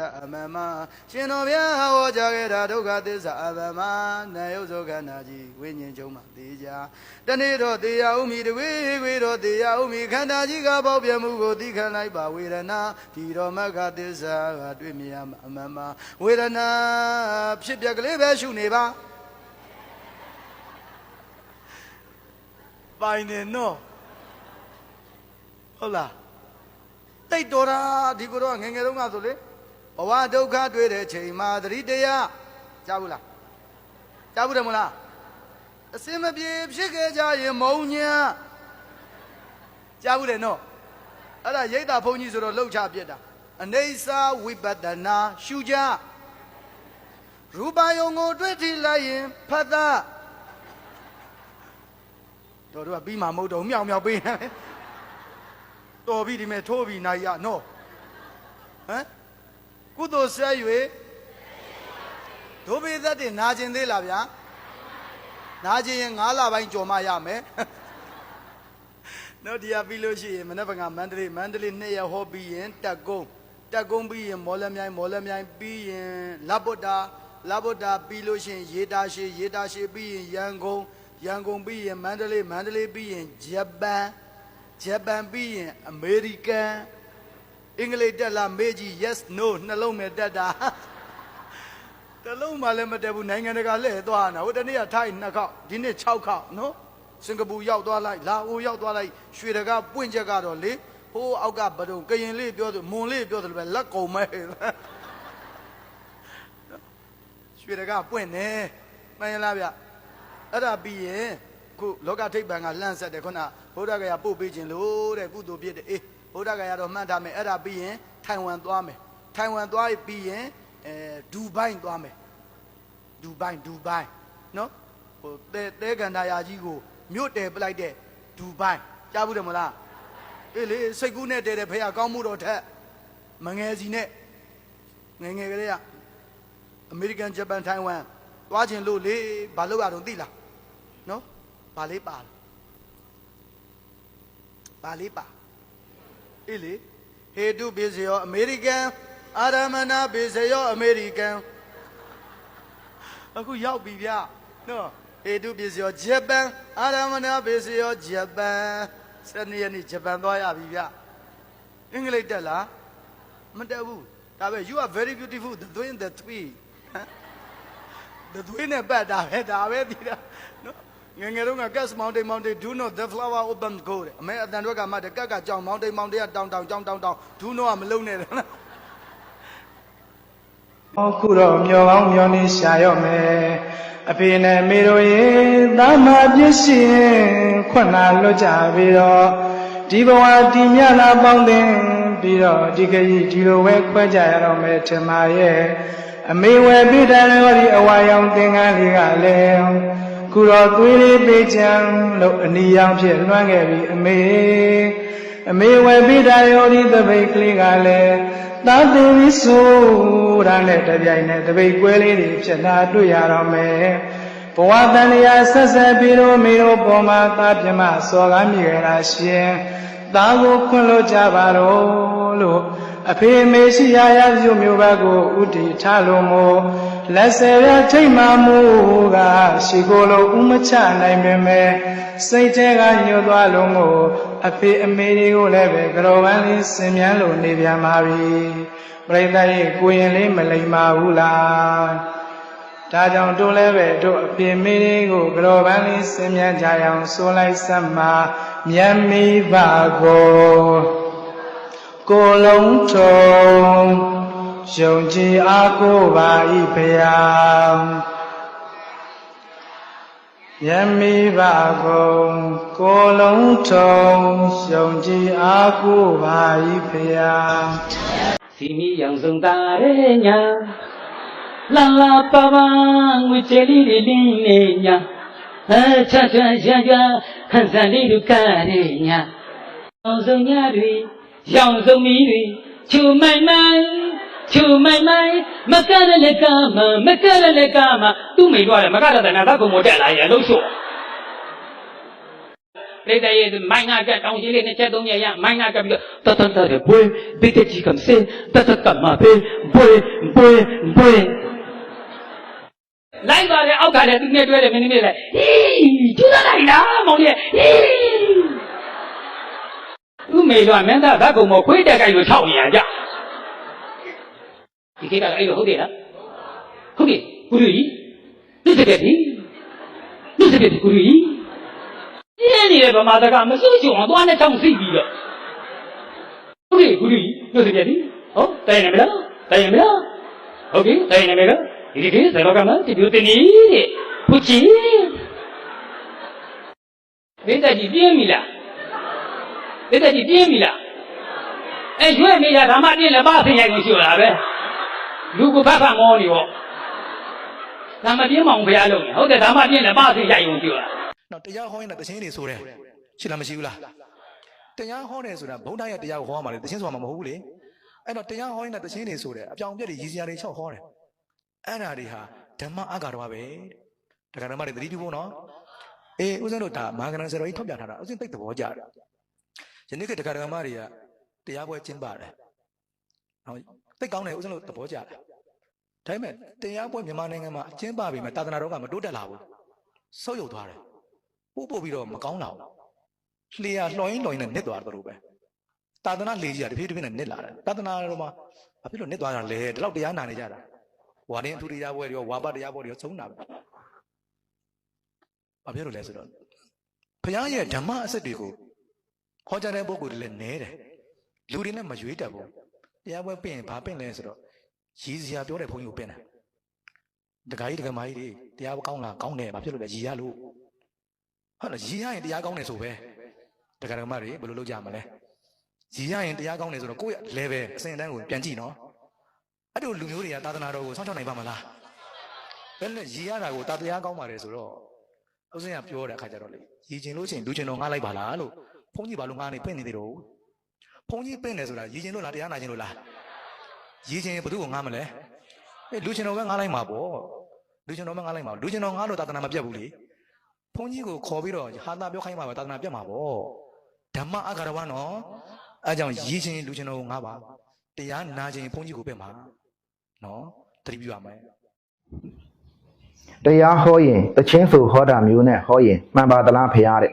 တာအမမရှင်တော်ဗျာဟောကြားခဲ့တာဒုက္ခသစ္စာအမမနာယုတ်သောခန္ဓာကြီးဝိညာဉ်ချုပ်မှသိကြတနေ့တော့တရားဥမီတဝေဝေတော့တရားဥမီခန္ဓာကြီးကပေါက်ပြမှုကိုသိခံလိုက်ပါဝေဒနာဒီတော်မကသစ္စာကတွေ့မြင်ရမှာအမမဝေဒနာဖြစ်ပြကလေးပဲရှုနေပါပိုင်နေနော်ဟုတ်လားတိတ်တော်တာဒီကိုတော့ငယ်ငယ်တုန်းကဆိုလေဘ ဝဒုက္ခတွေ့တဲ့ချိန်မှာသတိတရားကြားဘူးလားကြားဘူးတယ်မလားအစင်မပြေဖြစ်ခဲ့ကြရင်မုံညာကြားဘူးတယ်နော်အဲ့ဒါရိတ်တာဘုန်းကြီးဆိုတော့လှုပ်ချပြစ်တာအနေစာဝိပဿနာရှုကြရူပယုံကိုတွေ့ထိလိုက်ရင်ဖတ်တာတော်တို့ကပြီးမှမဟုတ်တော့မြောင်မြောင်ပေးနေတယ်တော်ပြီဒီမဲ့ထိုးပြီနိုင်ရနော်ဟမ် ကုသိုလ်ဆက်၍ဒုဘေသက်တင်နာကျင်သေးလားဗျာနာကျင်ရင်9လပိုင်းကြော်မရမယ်နော်ဒီကပြီးလို့ရှိရင်မနေ့ကမန္တလေးမန္တလေးနှစ်ရက်ဟောပြီးရင်တက်ကုန်းတက်ကုန်းပြီးရင်မော်လမြိုင်မော်လမြိုင်ပြီးရင်လဗ္ဗတာလဗ္ဗတာပြီးလို့ရှိရင်ရေတာရှိရေတာရှိပြီးရင်ရန်ကုန်ရန်ကုန်ပြီးရင်မန္တလေးမန္တလေးပြီးရင်ဂျပန်ဂျပန်ပြီးရင်အမေရိကန် အင်္ဂလိပ်တက်လာမေးကြည့် yes no နှလုံးမဲ့တက်တာတလုံးမှလည်းမတက်ဘူးနိုင်ငံတကာလှည့်သွားတာဟိုတနေ့ကထိုင်းနှစ်ခေါက်ဒီနေ့6ခေါက်နော်စင်ကာပူရောက်သွားလိုက်လာအိုရောက်သွားလိုက်ရွှေတကာပွင့်ချက်ကတော့လေဟိုးအောက်ကဘဒုံကရင်လေးပြောသူမွန်လေးပြောတယ်ပဲလက်ကုံမဲရွှေတကာပွင့်နေမှန်ရလားဗျအဲ့ဒါပြီးရင်ခုလောကထိပ်ပံကလှန့်ဆက်တယ်ခုနဗုဒ္ဓဂယာပို့ပေးခြင်းလို့တဲ့ကုသိုလ်ဖြစ်တယ်အေး ဗုဒ္ဓဂယာတော့မှတ်ထားမယ်အဲ့ဒါပြီးရင်ထိုင်ဝမ်သွားမယ်ထိုင်ဝမ်သွားပြီးရင်အဲဒူဘိုင်းသွားမယ်ဒူဘိုင်းဒူဘိုင်းနော်ဟိုတဲတဲကန်တာယာကြီးကိုမြို့တယ်ပလိုက်တဲ့ဒူဘိုင်းကြားဘူးတယ်မလားအေးလေစိတ်ကူးနဲ့တဲတဲ့ဖះကောင်းမှုတော်ထက်မငယ်စီနဲ့ငယ်ငယ်ကလေးကအမေရိကန်ဂျပန်ထိုင်ဝမ်သွားခြင်းလို့လေဘာလို့ရတော့သိလားနော်ဘာလေးပါဘာလေးပါ အေးလေဟေတုဘေစေယောအမေရိကန်အာရမနာဘေစေယောအမေရိကန်အခုရောက်ပြီဗျနော်ဟေတုပစ္စယောဂျပန်အာရမနာပစ္စယောဂျပန်စနေရက်နေ့ဂျပန်သွားရပြီဗျအင်္ဂလိပ်တက်လားမတက်ဘူးဒါပဲ you are very beautiful the twin the three ဟမ် the twin နဲ့ပတ်တာပဲဒါပဲဒီတာနော် ငယ်ငယ်တုန်းက gas mountain mountain do not the flower open go တဲ့အမေအတန်တော့ကမှတကက်ကကြောင် mountain mountain ကတောင်တောင်ကြောင်တောင်တောင် do not ကမလုံးနဲ့တယ်နော်အခုတော့မျောကောင်းမျောနေရှာရော့မယ်အဖေနဲ့မေတို့ရေသာမပြည့်ရှင်ခွန်းလာလွတ်ကြပြီးတော့ဒီဘဝဒီမြလာပေါင်းတင်ပြီးတော့ဒီကကြီးဒီလိုပဲခွဲကြရတော့မယ်ထင်ပါရဲ့အမေဝယ်ပြတဲ့ရောဒီအဝါရောင်သင်္ကန်းလေးကလည်း ခုတော့သွေးလေးပေးချမ်းလို့အနီရောင်ဖြစ်လွှမ်းခဲ့ပြီအမေအမေဝယ်ပြီးတာရောဒီတပိတ်ကလေးကလည်းသာသူပြီးဆိုတာနဲ့တပြိုင်နက်တပိတ်ကွဲလေးတွေဖြစ်လာတွေ့ရတော့မယ်ဘဝတန်လျာဆက်ဆက်ပြီးတော့မေတို့ပေါ်မှာသာပြမစော်ကားမိကြတာရှင်သားကိုခွင့်လို့ကြပါတော့လို့ အဖေမေရှိရာရပြုမျိုးဘက်ကိုဥတီထားလို့မို့လက်ဆယ်ရထိတ်မှမူကရှိကိုယ်လုံးဥမချနိုင်ပေမဲ့စိတ်ထဲကညှို့သွားလို့မို့အဖေအမေတွေကိုလည်းပဲကြော်ပန်းလေးဆင်မြန်းလို့နေပြန်ပါပြီပြိတ္တရဲ့ကိုရင်လေးမလိမ္မာဘူးလားဒါကြောင့်တို့လည်းပဲတို့အဖေမေတွေကိုကြော်ပန်းလေးဆင်မြန်းကြရအောင်ဆိုလိုက်စမ်းမှာမြတ်မိပါကို ကိုလုံးထုံယုံကြည်အားကိုးပါ၏ဖရာယမိပါကုန်ကိုလုံးထုံယုံကြည်အားကိုးပါ၏ဖရာစီမီရောင်စုံတာရဲညာလာလာပါပါငွေချေလေးလေးလင်းနေညာအချာချာရှာရှာခန်းစားလေးတို့ကရဲညာအောင်စုံညာတွေ ရောင်စုံမီတွေချူမိုင်မိုင်ချူမိုင်မိုင်မကရလည်းကမမကရလည်းကမသူ့မိန်တော့တယ်မကရတဲ့နာသကုံမတက်လာရဲ့လို့ဆိုဘတိတ်တရဲ့မိုင်းနာကတောင်ကြီးလေးနှစ်ချက်သုံးချက်ရမိုင်းနာကပြီးတော့တတတရဘွေဘိတကြီးကမစင်တတကမဘေဘွေဘွေဘွေလိုက်သွားတဲ့အောက်ကလည်းသူနဲ့တွဲတယ်မင်းသမီးလည်းဟီးကျူးလိုက်လားမောင်လေးဟီး သူ့မေတော့မင်းသားဓာတ်ကုံမခွေးတက်ကြိုက်လို့ခြောက်နေရကြဒီကိစ္စကအဲ့လိုဟုတ်တယ်လားဟုတ်တယ်ကုလူကြီးသိတဲ့ပြီသိတဲ့ပြီကုလူကြီးပြင်းနေတဲ့ဗမာတကမစွချုံအောင်သွားနဲ့ချောင်းစီပြီးတော့ဟုတ်တယ်ကုလူကြီးသိတဲ့ပြီဟုတ်တိုင်နေမလားတိုင်နေမလားဟုတ်ပြီတိုင်နေမလားဒီဒီဇေလောကမှာဒီလိုတင်နေတဲ့ဖူချီဒိဋ္ဌကြီးပြင်းပြီလား ဒိဋ္ဌကြီးပြင်းပြီလားအဲရွေ့နေရဓမ္မပြင်းလည်းပါဆင်းရိုက်နေရှိတာပဲလူကဖတ်ဖတ်မောနေပေါ့ဓမ္မပြင်းမောင်ဘုရားလုံးနေဟုတ်တယ်ဓမ္မပြင်းလည်းပါဆင်းရိုက်ုံရှိတာနော်တရားဟောရင်လည်းတခြင်းတွေဆိုတယ်ရှိလားမရှိဘူးလားတရားဟောတယ်ဆိုတာဘုန်းတော်ရဲ့တရားကိုဟောမှာလေတခြင်းဆိုတာမဟုတ်ဘူးလေအဲ့တော့တရားဟောရင်လည်းတခြင်းတွေဆိုတယ်အပြောင်ပြက်တွေရည်စရာတွေချောက်ဟောတယ်အဲ့ဓာတွေဟာဓမ္မအဂါတော်ပဲတရားဓမ္မတွေသတိပြုဖို့နော်အေးဦးဇင်းတို့ဒါမာဂနန်ဆရာတော်ကြီးထောက်ပြထားတာဦးဇင်းသိတဲ့ဘောကြတယ် ယနေ့ကတရားဓမ္မတွေကတရားပွဲကျင်းပါတယ်ဟုတ်သိကောင်းတယ်ဦးဇင်းတို့သဘောကျတယ်ဒါပေမဲ့တရားပွဲမြန်မာနိုင်ငံမှာကျင်းပပြီမဲ့သာသနာတော်ကမတိုးတက်လာဘူးဆုတ်ယုတ်သွားတယ်ပို့ပို့ပြီးတော့မကောင်းလာဘူးလျှာလှော်ရင်းလှော်ရင်းနဲ့နစ်သွားတယ်တို့ပဲသာသနာလေကြီးကတဖြည်းတဖြည်းနဲ့နစ်လာတယ်သာသနာတော်မှာဘာဖြစ်လို့နစ်သွားတာလဲဒီလောက်တရားနာနေကြတာဝါရင်အထူတရားပွဲတွေရောဝါပတရားပွဲတွေရောသုံးတာပဲဘာဖြစ်လို့လဲဆိုတော့ဘုရားရဲ့ဓမ္မအစစ်တွေကို ဟောကြားတဲ့ပုဂ္ဂိုလ်တွေလည်းနဲတယ်လူတွေနဲ့မရွေးတတ်ဘူးတရားပွဲပြင်ဘာပြင်လဲဆိုတော့ရည်စရာပြောတဲ့ဘုန်းကြီးကိုပြင်တယ်တခါကြီးတခါမကြီးတွေတရားကောင်းလားကောင်းတယ်ဘာဖြစ်လို့လဲရည်ရလို့ဟုတ်လားရည်ရရင်တရားကောင်းတယ်ဆိုပဲတရားဓမ္မတွေဘယ်လိုလုပ်ကြမလဲရည်ရရင်တရားကောင်းတယ်ဆိုတော့ကိုယ့်ရဲ့ level အစဉ်အတန်းကိုပြန်ကြည့်နော်အဲ့တို့လူမျိုးတွေကသာသနာတော်ကိုစောင့်ရှောက်နိုင်ပါမလားဘယ်နဲ့ရည်ရတာကိုတာတရားကောင်းပါတယ်ဆိုတော့ဥစဉ်ကပြောတဲ့အခါကျတော့လေရည်ကျင်လို့ရှိရင်လူကျင်တော်ငားလိုက်ပါလားလို့ ဘုန်းကြီးဘာလို့ငားနေပင့်နေသေးတော့ဘုန်းကြီးပင့်တယ်ဆိုတာရည်ကျင်လို့လားတရားနာကျင်လို့လားရည်ကျင်ရင်ဘယ်သူ့ကိုငားမလဲအေးလူကျင်တော်ပဲငားလိုက်မှာပေါ့လူကျင်တော်ပဲငားလိုက်မှာလူကျင်တော်ငားလို့သာသနာမပြတ်ဘူးလေဘုန်းကြီးကိုခေါ်ပြီးတော့ဟာတာပြောခိုင်းမှာပဲသာသနာပြတ်မှာပေါ့ဓမ္မအဂါရဝနော်အဲကြောင့်ရည်ချင်းလူချင်းတော်ငါပါတရားနာခြင်းဘုန်းကြီးကိုပြတ်မှာနော်တတိပြုရမယ်တရားဟောရင်တချင်းဆိုဟောတာမျိုးနဲ့ဟောရင်မှန်ပါသလားဖရားတဲ့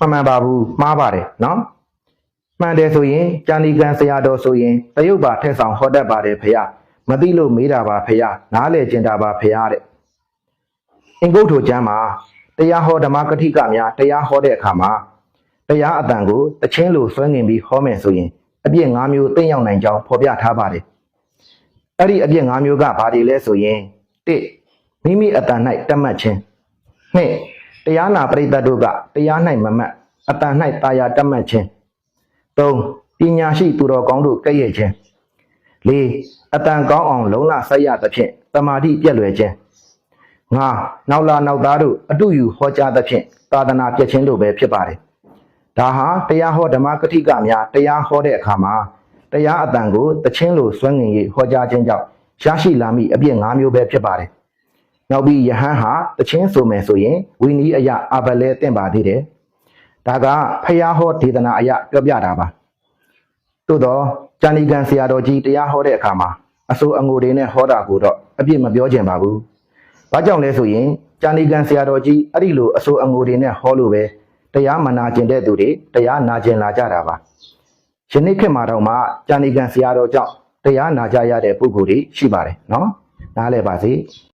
မမှန်ပါဘူးမှားပါတယ်နော်မှန်တယ်ဆိုရင်ကြာဏီကံဆရာတော်ဆိုရင်တရုပ်ပါထက်ဆောင်ဟောတတ်ပါတယ်ဖရားမသိလို့မေးတာပါဖရားနားလေကျင်တာပါဖရားတဲ့အင်္ဂုတ္ထိုကျမ်းမှာတရားဟောဓမ္မကတိကများတရားဟောတဲ့အခါမှာတရားအတန်ကိုတချင်းလိုဆွဲငင်ပြီးဟောမယ်ဆိုရင်အပြစ်၅မျိုးသိမ့်ရောက်နိုင်ကြောင်းဖော်ပြထားပါတယ်အဲ့ဒီအပြစ်၅မျိုးကဘာတွေလဲဆိုရင်၁မိမိအတန်၌တတ်မှတ်ခြင်းနှစ် တရားနာပရိသတ်တို့ကတရား၌မမှတ်အတန်၌တာယာတတ်မှတ်ခြင်းသုံးပညာရှိသူတော်ကောင်းတို့ကဲ့ရဲ့ခြင်းလေးအတန်ကောင်းအောင်လုံလဆက်ရသဖြင့်တမာတိပြည့်လွယ်ခြင်းငါနောက်လာနောက်သားတို့အတူယူဟောကြားသဖြင့်သာသနာပြည့်ခြင်းတို့ပဲဖြစ်ပါတယ်ဒါဟာတရားဟောဓမ္မကတိကများတရားဟောတဲ့အခါမှာတရားအတန်ကိုတခြင်းလိုစွန့်ငင်၍ဟောကြားခြင်းကြောင့်ရရှိလာမိအပြစ်၅မျိုးပဲဖြစ်ပါတယ် နောက်ပြီးယဟန်ဟာတချင်းဆိုမယ်ဆိုရင်ဝီနီးအယအဘလဲတင့်ပါသေးတယ်။ဒါကဖယားဟောဒေသနာအယပြောပြတာပါ။သို့တော့ဇာနီကန်ဆရာတော်ကြီးတရားဟောတဲ့အခါမှာအဆိုအငိုတွေနဲ့ဟောတာကိုတော့အပြစ်မပြောချင်ပါဘူး။ဘာကြောင့်လဲဆိုရင်ဇာနီကန်ဆရာတော်ကြီးအဲ့ဒီလိုအဆိုအငိုတွေနဲ့ဟောလို့ပဲတရားမနာကျင်တဲ့သူတွေတရားနာကျင်လာကြတာပါ။ယနေ့ခေတ်မှာတော့မှဇာနီကန်ဆရာတော်ကြောင့်တရားနာကြရတဲ့ပုဂ္ဂိုလ်တွေရှိပါတယ်နော်။နားလည်ပါစေ။